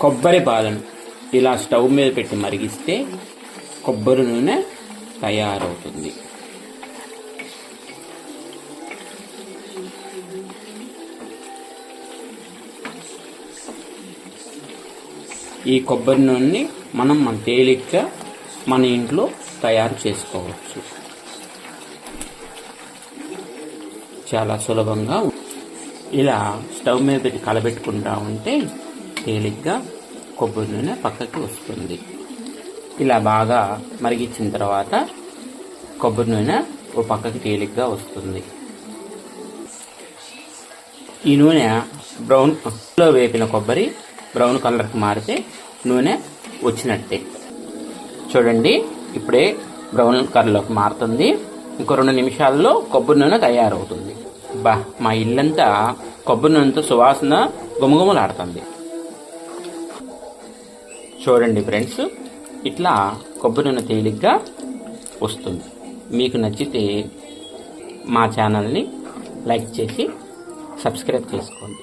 కొబ్బరి పాలను ఇలా స్టవ్ మీద పెట్టి మరిగిస్తే కొబ్బరి నూనె తయారవుతుంది. ఈ కొబ్బరి నూనెని మనం మన తేలిగ్గా మన ఇంట్లో తయారు చేసుకోవచ్చు. చాలా సులభంగా ఇలా స్టవ్ మీద పెట్టి కలబెట్టుకుంటా ఉంటే తేలిగ్గా కొబ్బరి నూనె పక్కకి వస్తుంది. ఇలా బాగా మరిగించిన తర్వాత కొబ్బరి నూనె ఓ పక్కకి తేలిగ్గా వస్తుంది. ఈ నూనె బ్రౌన్లో వేపిన కొబ్బరి బ్రౌన్ కలర్కి మారితే నూనె వచ్చినట్టే. చూడండి ఇప్పుడే బ్రౌన్ కలర్లోకి మారుతుంది. ఇంకో రెండు నిమిషాల్లో కొబ్బరి నూనె తయారవుతుంది. బా మా ఇల్లంతా కొబ్బరి నూనెతో సువాసన గుమగుమలాడుతుంది చూడండి ఫ్రెండ్స్ ఇట్లా కొబ్బరి నూనె తేలిగ్గా వస్తుంది. మీకు నచ్చితే మా ఛానల్ని లైక్ చేసి సబ్స్క్రైబ్ చేసుకోండి.